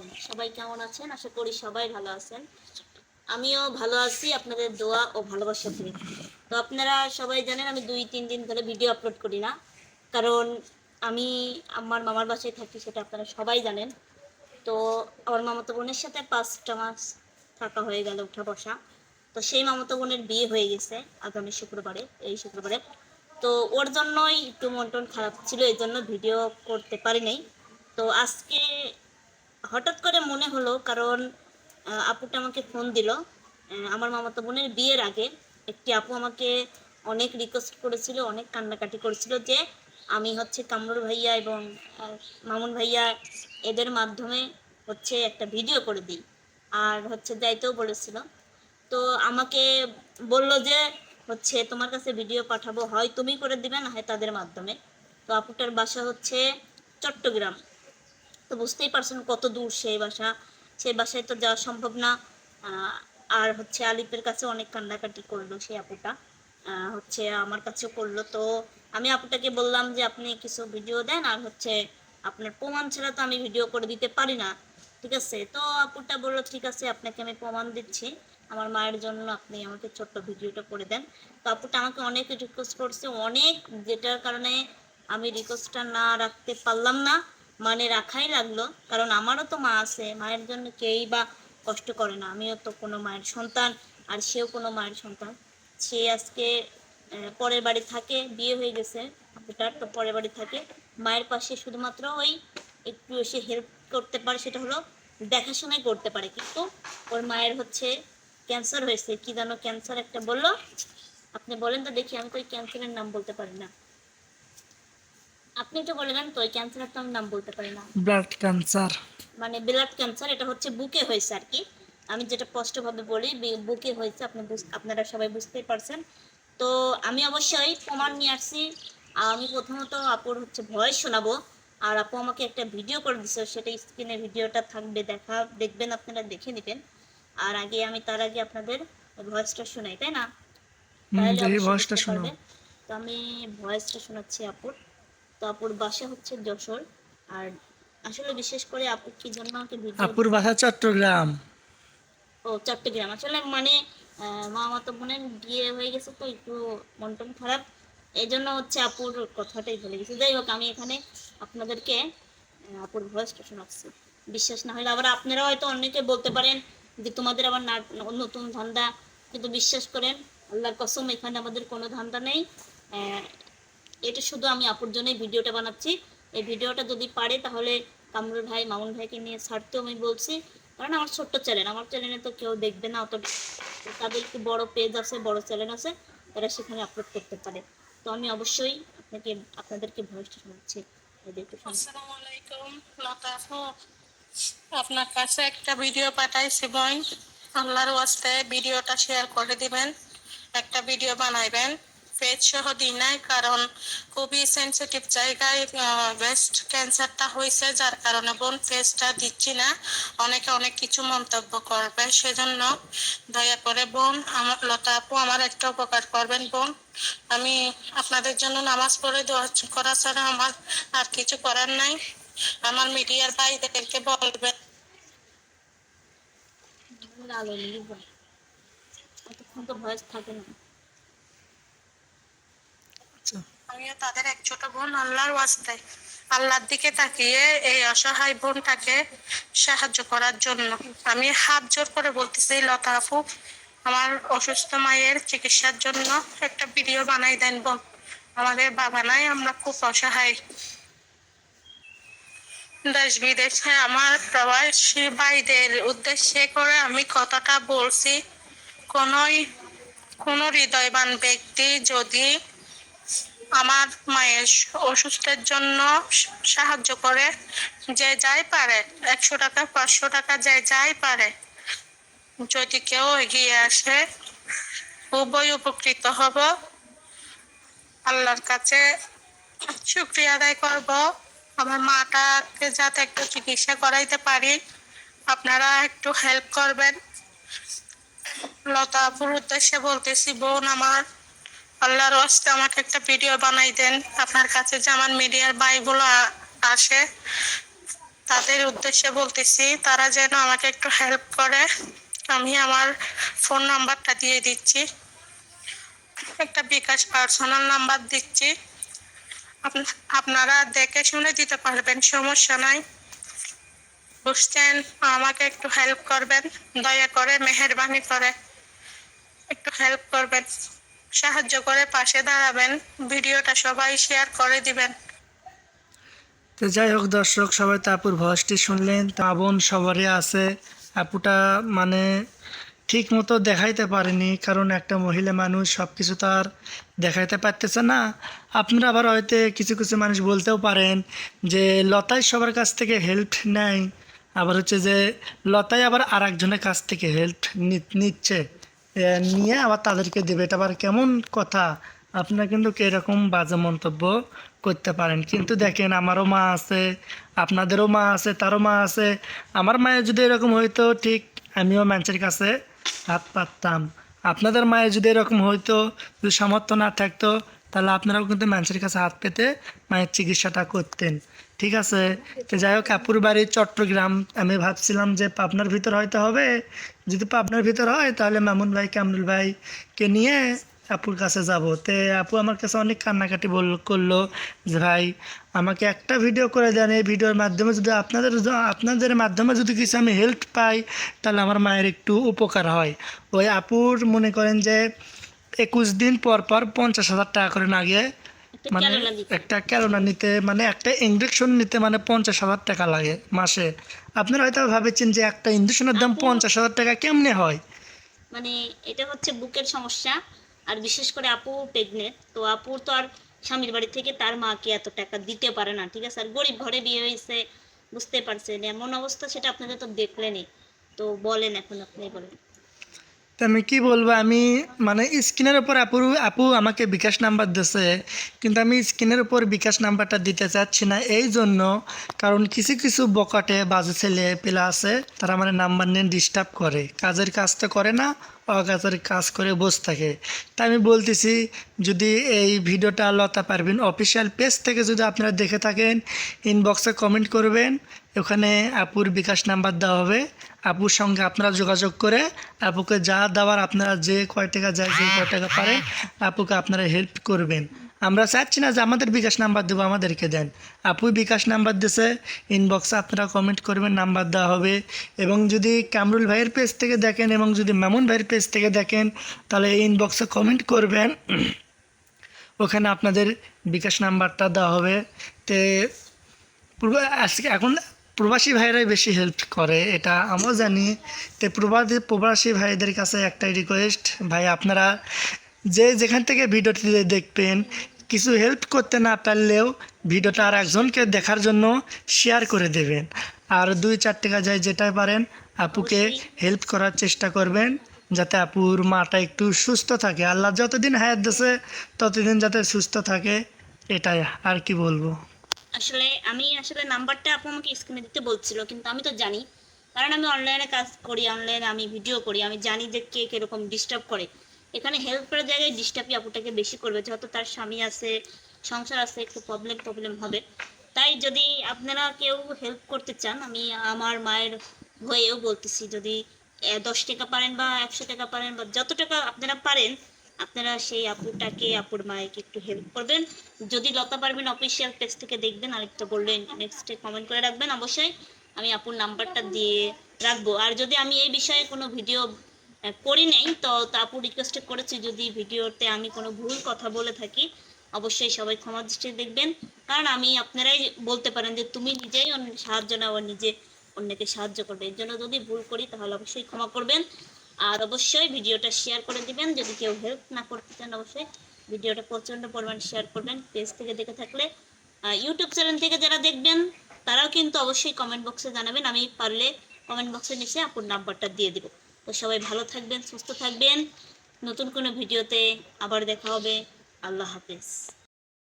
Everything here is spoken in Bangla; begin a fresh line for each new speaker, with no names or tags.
আলাইকুম। সবাই কেমন আছেন? আশা করি সবাই ভালো আছেন। আমিও ভালো আছি, আপনাদের দোয়া ও ভালোবাসা পেয়ে তো আপনারা সবাই জানেন, আমি দুই, তিন দিন ধরে ভিডিও আপলোড করি না। কারণ আমি আমার মামার বাসায় থাকি, সেটা আপনারা সবাই জানেন। তো আমার মামাতো বোনের সাথে পাঁচটা মাস থাকা হয়ে গেল উঠা বসা। তো সেই মামাতো বোনের বিয়ে হয়ে গেছে আগামী শুক্রবারে, এই শুক্রবারে। তো ওর জন্যই একটু মন টন খারাপ ছিল এই জন্য ভিডিও করতে পারি নাই। তো আজকে হঠাৎ করে মনে হলো, কারণ আপুটা আমাকে ফোন দিল। আমার মামাতো বোনের বিয়ের আগে একটি আপু আমাকে অনেক রিকোয়েস্ট করেছিল, অনেক কান্নাকাটি করেছিল যে আমি হচ্ছে কামরুল ভাইয়া এবং মামুন ভাইয়া এদের মাধ্যমে হচ্ছে একটা ভিডিও করে দিই। আর হচ্ছে যাইতেও বলেছিল। তো আমাকে বলল যে হচ্ছে তোমার কাছে ভিডিও পাঠাবো, হয় তুমি করে দিবে, না হয় তাদের মাধ্যমে। তো আপুটার বাসা হচ্ছে চট্টগ্রাম। তো বুঝতেই পারছেন কত দূর সেই বাসা। সেই বাসায় তো যাওয়া সম্ভব না। আর হচ্ছে আলিপের কাছে অনেক কান্নাকাটি করল সেই আপুটা। হচ্ছে আমার কাছেও করল। তো আমি আপুটাকে বললাম যে, আপনি কিছু ভিডিও দেন আর হচ্ছে আপনার প্রমাণ ছাড়া তো আমি ভিডিও করে দিতে পারি না। ঠিক আছে? তো আপুটা বলল, ঠিক আছে, আপনাকে আমি প্রমাণ দিচ্ছি। আমার মায়ের জন্য আপনি আমাকে ছোট্ট ভিডিওটা করে দেন। তো আপুটা আমাকে অনেক রিকোয়েস্ট করছে। অনেক যেটার কারণে আমি রিকোয়েস্টটা না রাখতে পারলাম না। মানে রাখাই লাগল। কারণ আমারও তো মা আছে, মায়ের জন্য কেই বা কষ্ট করে না। আমিও তো কোনো মায়ের সন্তান, আর সেও কোনো মায়ের সন্তান। সে আজকে পরের বাড়ি থাকে, বিয়ে হয়ে গেছে আপুটার তো পরের বাড়ি থাকে। মায়ের পাশে শুধুমাত্র ওই একটু এসে হেল্প করতে পারে, সেটা হলো দেখাশোনাই করতে পারে। কিন্তু ওর মায়ের হচ্ছে ক্যান্সার হয়েছে। কি জানো ক্যান্সার একটা বলল? আপনি বলেন তো দেখি, আমি তো ওই ক্যান্সারের নাম বলতে পারি না। আপনি একটু বলে দেন তো ওই ক্যান্সারের তো আমি নাম বলতে পারি না।
ব্লাড ক্যান্সার
মানে ব্লাড ক্যান্সার এটা হচ্ছে বুকে হয়েছে আর কি। আমি যেটা স্পষ্টভাবে বলি বুকে হয়েছে আপনি আপনারা সবাই বুঝতেই পারছেন। তো আমি অবশ্যই প্রমাণ নিয়ে আসছি। আমি প্রথমত আপুর হচ্ছে ভয়েস শোনাবো। আর আপু আমাকে একটা ভিডিও করে দিছে সেটা স্ক্রিনে ভিডিওটা থাকবে দেখা দেখবেন আপনারা দেখে নেবেন। আর আগে আমি তার আগে আপনাদের ভয়েসটা শোনাই তাই না? তাহলে
ভয়েসটা।
পারবে। তো আমি ভয়েসটা শোনাচ্ছি আপুর। তো আপুর বাসা হচ্ছে যশোর। আর আসলে বিশেষ করে আপু কি জন্য আমাকে ভিডিও
আপুর বাসা চট্টগ্রাম।
ও চট্টগ্রাম। আসলে মানে আহ, মামা তো বোনের বিয়ে হয়ে গেছে তো একটু মন টন খারাপ। এই জন্য হচ্ছে আপুর কথাটাই ভুলে গেছি। যাই হোক আমি এখানে আপনাদেরকে আপুর ভয়েসটা শোনাচ্ছি। বিশ্বাস না হলে আবার আপনারা হয়তো অনেকে বলতে পারেন যে তোমাদের আবার না নতুন ধান্দা। কিন্তু বিশ্বাস করেন আল্লাহর কসম এখানে আমাদের কোনো ধান্দা নেই। এটা শুধু আমি আপুর জন্যই ভিডিওটা বানাচ্ছি। এই ভিডিওটা যদি পারে তাহলে কামরুল ভাই, মামুন ভাইকে নিয়ে ছাড়তেও আমি বলছি। কারণ আমার ছোট্ট চ্যানেল, আমার চ্যানেলে তো কেউ দেখবে না অত তাদের একটু বড় পেজ আছে, বড় চ্যানেল আছে, তারা সেখানে আপলোড করতে পারে। তো আমি অবশ্যই আপনাকে আপনাদেরকে ভয়েসটা শোনাচ্ছি
আপনার কাছে একটা ভিডিও পাঠাইছি বোন আল্লাহর ওয়াস্তে ভিডিওটা শেয়ার করে দিবেন। একটা ভিডিও বানাইবেন। পেজ সহ দিই নাই, কারণ খুবই সেন্সিটিভ জায়গায় ব্রেস্ট ক্যান্সারটা হয়েছে, যার কারণে বোন পেজটা দিচ্ছি না। অনেকে অনেক কিছু মন্তব্য করবে, সেজন্য দয়া করে বোন, আমার লতা আপু, আমার একটা উপকার করবেন বোন। আমি আপনাদের জন্য নামাজ পড়ে দোয়া করা ছাড়া আমার আর কিছু করার নাই। আমার মিডিয়ার ভাইদেরকে বলবেন।
আলো ভয়। এতক্ষণ তো ভয়েস থাকে না।
আমিও তাদের এক ছোট বোন আল্লাহর আল্লাহর দিকে তাকিয়ে এই অসহায় বোনটাকে সাহায্য করার জন্য। আমি হাত জোর করে বলতেছি, লতা আপু, আমার অসুস্থ মায়ের চিকিৎসার জন্য একটা ভিডিও বানাই দেন বোন। আমাদের বাবা নাই আমরা খুব অসহায়। দেশ বিদেশে আমার প্রবাসী ভাইদের উদ্দেশ্যে করে আমি কথাটা বলছি, কোনোই, কোনো হৃদয়বান ব্যক্তি যদি আমার মায়ের অসুস্থের জন্য সাহায্য করে, যে যাই পারে, একশো টাকা, পাঁচশো টাকা, যে যাই পারে। যদি কেউ এগিয়ে আসে উভয় উপকৃত হব। আল্লাহর কাছে শুক্রিয়া আদায় করব। আমার মাটাকে যাতে একটু চিকিৎসা করাইতে পারি, আপনারা একটু হেল্প করবেন। লতাপুর উদ্দেশ্যে বলতেছি, বোন আমার। আল্লাহর হস্তে আমাকে একটা ভিডিও বানাই দেন। আপনার কাছে যে আমার মিডিয়ার ভাইগুলো আ- আসে, তাদের উদ্দেশ্যে বলতেছি, তারা যেন আমাকে একটু হেল্প করে। আমি আমার ফোন নাম্বারটা দিয়ে দিচ্ছি। একটা বিকাশ পার্সোনাল নাম্বার দিচ্ছি। আপ- আপনারা দেখে শুনে দিতে পারবেন, সমস্যা নাই। বুঝছেন? আমাকে একটু হেল্প করবেন, দয়া করে, মেহরবানি করে। একটু হেল্প করবেন। সাহায্য করে পাশে দাঁড়াবেন, ভিডিওটা সবাই শেয়ার করে দিবেন।
তো যাই হোক দর্শক, সবাই তো আপুর ভয়েসটি শুনলেন, তো বোন সবারই আছে। আপুটা মানে ঠিক মতো দেখাইতে পারেনি, কারণ একটা মহিলা মানুষ সব কিছু তো আর দেখাইতে পারতেছে না। আপনারা আবার হয়তো কিছু কিছু মানুষ বলতেও পারেন যে, লতাই সবার কাছ থেকে হেল্প নেয়, আবার হচ্ছে যে, লতাই আবার আর একজনের কাছ থেকে হেল্প নিচ্ছে। নিয়ে আবার তাদেরকে দেবে। এটা আবার কেমন কথা? আপনারা কিন্তু এরকম বাজে মন্তব্য করতে পারেন। কিন্তু দেখেন, আমারও মা আছে, আপনাদেরও মা আছে, তারও মা আছে। আমার মায়ের যদি এরকম হইতো, ঠিক আমিও মানুষের কাছে হাত পাততাম। আপনাদের মায়ের যদি এরকম হইতো, যদি সামর্থ্য না থাকতো, তাহলে আপনারাও কিন্তু মানুষের কাছে হাত পেতে মায়ের চিকিৎসাটা করতেন। ঠিক আছে? যাই হোক, আপুর বাড়ি চট্টগ্রাম। আমি ভাবছিলাম যে পাবনার ভিতর হয়তো হবে। যদি পাবনার ভিতর হয়, তাহলে মামুন ভাই কামরুল ভাইকে নিয়ে আপুর কাছে যাব। তে আপু আমার কাছে অনেক কান্নাকাটি বল, করল যে, ভাই, আমাকে একটা ভিডিও করে দেন। এই ভিডিওর মাধ্যমে যদি আপনাদের আপনাদের মাধ্যমে যদি কিছু আমি হেল্প পাই, তাহলে আমার মায়ের একটু উপকার হয়। ওই আপুর মনে করেন যে, একুশ দিন পর পর পঞ্চাশ হাজার টাকা করে না গিয়ে মানে একটা ক্যালোনা নিতে মানে একটা ইঞ্জেকশন নিতে মানে পঞ্চাশ হাজার টাকা লাগে মাসে। আপনারা হয়তো ভাবেছেন যে একটা ইঞ্জেকশনের দাম পঞ্চাশ হাজার টাকা কেমনে হয়?
মানে এটা হচ্ছে বুকের সমস্যা আর বিশেষ করে আপু প্রেগনেন্ট তো আপুর তো আর স্বামীর বাড়ি থেকে তার মাকে এত টাকা দিতে পারে না ঠিক আছে? আর গরিব ঘরে বিয়ে হয়েছে বুঝতে পারছেন এমন অবস্থা সেটা আপনাদের তো দেখলেনই। তো বলেন এখন আপনি বলেন।
তো আমি কি বলব, আমি মানে স্ক্রিনের উপর আপু আপু আমাকে বিকাশ নাম্বার দিয়েছে কিন্তু আমি স্ক্রিনের উপর বিকাশ নাম্বারটা দিতে চাচ্ছি না এই জন্য, কারণ কিছু কিছু বকাটে বাজে ছেলে পেলা আছে, তারা মানে নাম্বার নিয়ে ডিস্টার্ব করে। কাজের কাজ তো করে না, অকাজের কাজ করে বসে থাকে। তাই আমি বলতেছি, যদি এই ভিডিওটা লতা পারবেন অফিসিয়াল পেজ থেকে যদি আপনারা দেখে থাকেন ইনবক্সে কমেন্ট করবেন, ওখানে আপুর বিকাশ নাম্বার দেওয়া হবে। আপুর সঙ্গে আপনারা যোগাযোগ করে আপুকে যা দেওয়ার আপনারা যে কয় টাকা যায় যে কয় টাকা পারে আপুকে আপনারা হেল্প করবেন। আমরা চাচ্ছি না যে আমাদের বিকাশ নাম্বার দেবো, আমাদেরকে দেন। আপুই বিকাশ নাম্বার দিছে ইনবক্সে আপনারা কমেন্ট করবেন, নাম্বার দেওয়া হবে। এবং যদি কামরুল ভাইয়ের পেজ থেকে দেখেন এবং যদি মামুন ভাইয়ের পেজ থেকে দেখেন, তাহলে এই ইনবক্সে কমেন্ট করবেন। ওখানে আপনাদের বিকাশ নাম্বারটা দেওয়া হবে। তে পূর্ব আজকে এখন প্রবাসী ভাইরাই বেশি হেল্প করে এটা আমরাও জানি। তো প্রবাসী প্রবাসী ভাইদের কাছে একটাই রিকোয়েস্ট ভাই আপনারা যে যেখান থেকে ভিডিওটি দেখবেন কিছু হেল্প করতে না পারলেও ভিডিওটা আর একজনকে দেখার জন্য শেয়ার করে দেবেন। আর দুই চার টাকা যায় যেটাই পারেন আপুকে হেল্প করার চেষ্টা করবেন যাতে আপুর মাটা একটু সুস্থ থাকে। আল্লাহ যতদিন হায়াত দিয়েছে ততদিন যাতে সুস্থ থাকে এটাই আর কি বলব।
আসলে আমি আসলে নাম্বারটা আপু আমাকে স্ক্রিনে দিতে বলছিল, কিন্তু আমি তো জানি। কারণ আমি অনলাইনে কাজ করি অনলাইনে আমি ভিডিও করি, আমি জানি যে কে কীরকম ডিস্টার্ব করে। এখানে হেল্প করার জায়গায় ডিস্টার্বই আপুটাকে বেশি করবে, যেহেতু তার স্বামী আছে, সংসার আছে, একটু প্রবলেম প্রবলেম হবে। তাই যদি আপনারা কেউ হেল্প করতে চান, আমি আমার মায়ের হয়েও বলতেছি, যদি দশ টাকা পারেন বা একশো টাকা পারেন বা যত টাকা আপনারা পারেন আপনারা সেই আপুটাকে, আপুর মায়েকে একটু হেল্প করবেন। যদি লতা পারবেন অফিসিয়াল পেজ থেকে দেখবেন, আরেকটা বললেন নেক্সটে কমেন্ট করে রাখবেন। অবশ্যই আমি আপুর নাম্বারটা দিয়ে রাখব। আর যদি আমি এই বিষয়ে কোনো ভিডিও করি নাই, তো আপু রিকোয়েস্ট করেছি, যদি ভিডিওতে আমি কোনো ভুল কথা বলে থাকি, অবশ্যই সবাই ক্ষমা দৃষ্টিতে দেখবেন। কারণ আমি আপনারাই বলতে পারেন যে, তুমি নিজেই সাহায্য নাও নিজে অন্যকে সাহায্য করবে। এর জন্য যদি ভুল করি, তাহলে অবশ্যই ক্ষমা করবেন। আর অবশ্যই ভিডিওটা শেয়ার করে দিবেন। যদি কেউ হেল্প না করতে চান, অবশ্যই ভিডিওটা প্রচণ্ড পরিমাণ শেয়ার করবেন। পেজ থেকে দেখে থাকলে ইউটিউব চ্যানেল থেকে যারা দেখবেন, তারাও কিন্তু অবশ্যই কমেন্ট বক্সে জানাবেন। আমি পারলে কমেন্ট বক্সে নিচে আপুর নাম্বারটা দিয়ে দিব। তো সবাই ভালো থাকবেন, সুস্থ থাকবেন। নতুন কোনো ভিডিওতে আবার দেখা হবে। আল্লাহ হাফেজ।